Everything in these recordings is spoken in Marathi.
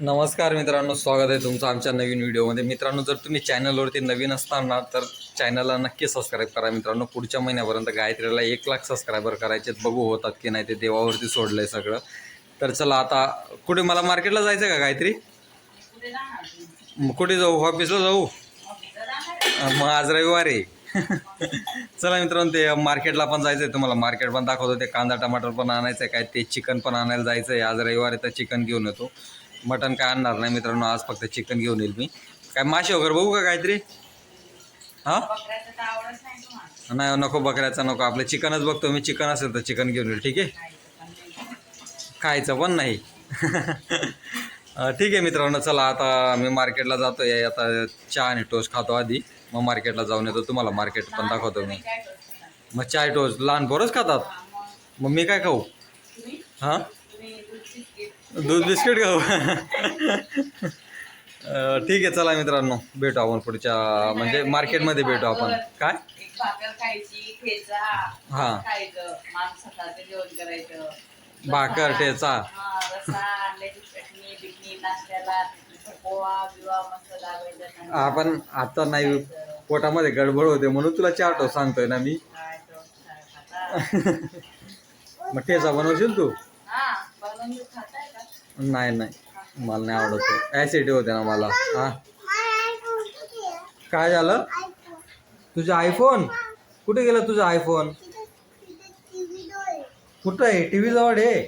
नमस्कार मित्रांनो स्वागत आहे तुमचं आमच्या नवीन व्हिडिओमध्ये. मित्रांनो जर तुम्ही चॅनलवरती नवीन असताना तर चॅनलला नक्की सबस्क्राईब करा. मित्रांनो पुढच्या महिन्यापर्यंत गायत्रीला एक लाख सबस्क्रायबर करायचे बघू होतात की नाही ते देवावरती सोडलं आहे सगळं. तर चला आता कुठे मला मार्केटला जायचं का गायत्री? मग कुठे जाऊ? ऑफिसला जाऊ? मग आज रविवार आहे. चला मित्रांनो ते मार्केटला पण जायचं आहे तुम्हाला मार्केट पण दाखवतो. ते कांदा टमाटर पण आणायचं आहे काय ते चिकन पण आणायला जायचं आहे आज रविवार आहे तर चिकन घेऊन येतो. मटन काय आणणार नाही मित्रांनो आज फक्त चिकन घेऊन येईल मी. काय मासे वगैरे बघू का काहीतरी? हां? नाही नको बकऱ्याचा नको आपलं चिकनच बघतो मी. चिकन असेल तर चिकन घेऊन येईल ठीक आहे? खायचं पण नाही. ठीक आहे मित्रांनो चला आता मी मार्केटला जातो आहे आता चहा आणि टोस्ट खातो आधी. मग मार्केटला जाऊन येतो. तुम्हाला मार्केट पण दाखवतो मी. मग चाय टोस्ट लहान पोरच खातात? मग मी काय खाऊ? हां? दूध बिस्किट खाऊ. ठीक आहे चला मित्रांनो भेटू आपण पुढच्या म्हणजे मार्केटमध्ये भेटू आपण. काय? हा. भाकर, ठेचा. आपण आता नाही पोटामध्ये गडबड होते म्हणून तुला चार टोस्ट सांगतोय ना मी. मग ठेचा बनवशील तू? नाही नाही. मला नाही आवडत ॲसिडी होते ना मला. हा. काय झालं? तुझा आयफोन कुठे गेला तुझा आयफोन कुठं आहे? टी व्ही जवळ आहे?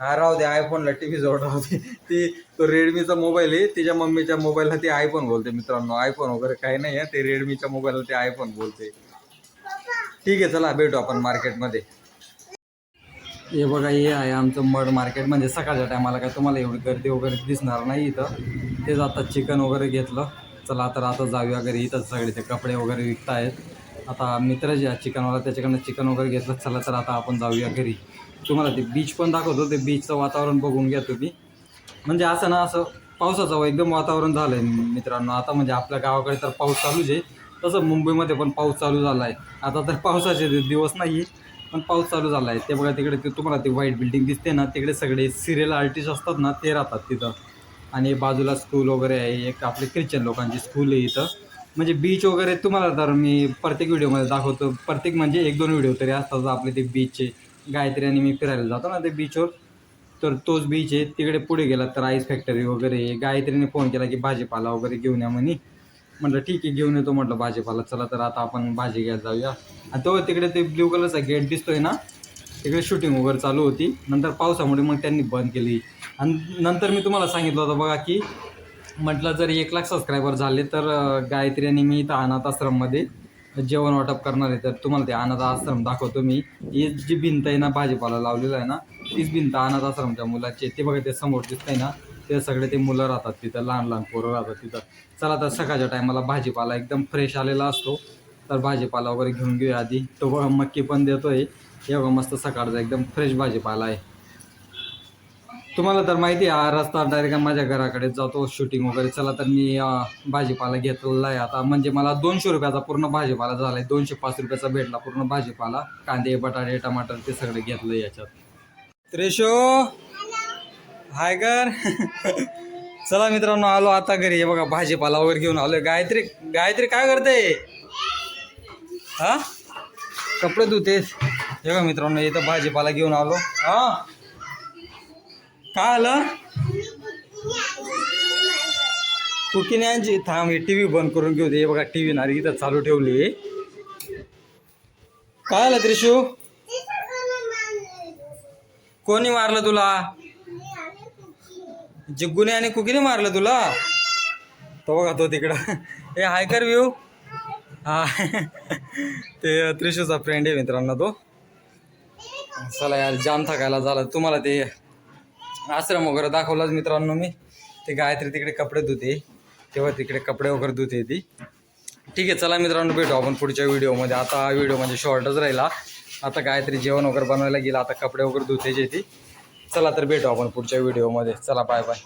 हा राहू दे. आयफोनला टी व्ही जवळ राहू दे. ती तो रेडमीचा मोबाईल आहे. तिच्या मम्मीच्या मोबाईलला ते आयफोन बोलते मित्रांनो. आयफोन वगैरे काही नाही आहे. ते रेडमीच्या मोबाईलला ते आयफोन बोलते. ठीक आहे चला भेटू आपण मार्केटमध्ये हे बघा हे आहे आमचं मड मार्केट म्हणजे सकाळच्या टायमाला काय तुम्हाला एवढी गर्दी वगैरे दिसणार नाही इथं. तेच आता चिकन वगैरे घेतलं चला आता आता जाऊया घरी इथं सगळे ते कपडे वगैरे विकतायत. आता मित्र जे चिकनवाला त्याच्याकडनं चिकन वगैरे घेतलं चला तर आता आपण जाऊया घरी. तुम्हाला ते बीच पण दाखवतो ते बीचचं वातावरण बघून घ्या तुम्ही. म्हणजे असं ना असं पावसाचं एकदम वातावरण झालं आहे मित्रांनो. आता म्हणजे आपल्या गावाकडे तर पाऊस चालूच आहे. तसं मुंबईमध्ये पण पाऊस चालू झाला आहे आता तर पावसाचे दिवस नाही पण पाऊस चालू झाला आहे ते बघा तिकडे ते तुम्हाला ती व्हाईट बिल्डिंग दिसते ना तिकडे सगळे सिरियल आर्टिस्ट असतात ना ते राहतात तिथं. आणि बाजूला स्कूल वगैरे आहे एक आपले ख्रिश्चन लोकांची स्कूल आहे इथं. म्हणजे बीच वगैरे तुम्हाला तर मी प्रत्येक व्हिडिओमध्ये दाखवतो. प्रत्येक म्हणजे एक दोन व्हिडिओ तरी असतात आपले ते बीचचे गायत्री आणि मी फिरायला जातो ना ते बीचवर तर तोच बीच आहे. तिकडे पुढे गेला तर आईस फॅक्टरी वगैरे गायत्रीने फोन केला की भाजीपाला वगैरे घेऊन या म्हणे. म्हटलं ठीक आहे घेऊन येतो म्हटलं भाजीपाला. चला तर आता आपण भाजी घ्यायला जाऊया. आणि तो तिकडे ते ब्ल्यू कलरचा गेट दिसतोय ना तिकडे शूटिंग वगैरे चालू होती. नंतर पावसामुळे मग त्यांनी बंद केली. आणि नंतर मी तुम्हाला सांगितलं होतं बघा की म्हटलं जर एक लाख सबस्क्रायबर झाले तर गायत्री आणि मी इथं अनाथ आश्रममध्ये जेवण वाटप करणार आहे. तर तुम्हाला ते अनाथ आश्रम दाखवतो मी. ही जी भिंत आहे ना भाजीपाला लावलेला आहे ना तीच भिंत अनाथ आश्रमच्या मुलाची ते बघा ते समोर दिसतंय ना. ते सगळे ते मुलं राहतात तिथं लहान लहान पोरं राहतात तिथं. चला तर सकाळच्या टायमाला भाजीपाला एकदम फ्रेश आलेला असतो. तर भाजीपाला वगैरे घेऊन घेऊया आधी. तो बघा मक्की पण देतोय. आहे बघा मस्त सकाळचा एकदम फ्रेश भाजीपाला आहे. तुम्हाला तर माहिती आहे हा रस्ता डायरेक्ट माझ्या घराकडे जातो. शूटिंग वगैरे. चला तर मी भाजीपाला घेतलेला आहे. आता म्हणजे मला दोनशे रुपयाचा पूर्ण भाजीपाला झाला आहे दोनशे पाच रुपयाचा भेटला पूर्ण भाजीपाला. कांदे बटाटे टमाटर ते सगळे घेतलं याच्यात. त्रेशो! हाय कर चला मित्रांनो आलो आता घरी. हे बघा भाजीपाला वगैरे घेऊन आलोय. गायत्री गायत्री काय करते? हा? कपडे धुतेस हे बघा मित्रांनो इथं भाजीपाला घेऊन आलो. हा? काय आलं? कुकिन्यांची थांब टी व्ही बंद करून घेऊ दे. बघा टी व्ही नारी इथं चालू ठेवली. काय आलं त्रिशू? कोणी मारलं तुला? जिग्गूने आणि कुकीने मारलं तुला? तो बघा तो तिकडं. हे हाय कर व्यू हा. ते त्रिशूचा फ्रेंड आहे मित्रांनो तो. चला यार जाम थकायला झाला. तुम्हाला ते आश्रम वगैरे दाखवलाच मित्रांनो मी. ते गायत्री तिकडे कपडे धुते. तेव्हा तिकडे कपडे वगैरे धुते ती. ठीक आहे चला मित्रांनो भेटू आपण पुढच्या व्हिडिओमध्ये. आता व्हिडिओ म्हणजे शॉर्टच राहिला. आता गायत्री जेवण वगैरे बनवायला गेला. आता कपडे वगैरे धुते जे ती. चला तर भेटू आपण पुढच्या व्हिडिओमध्ये चला बाय बाय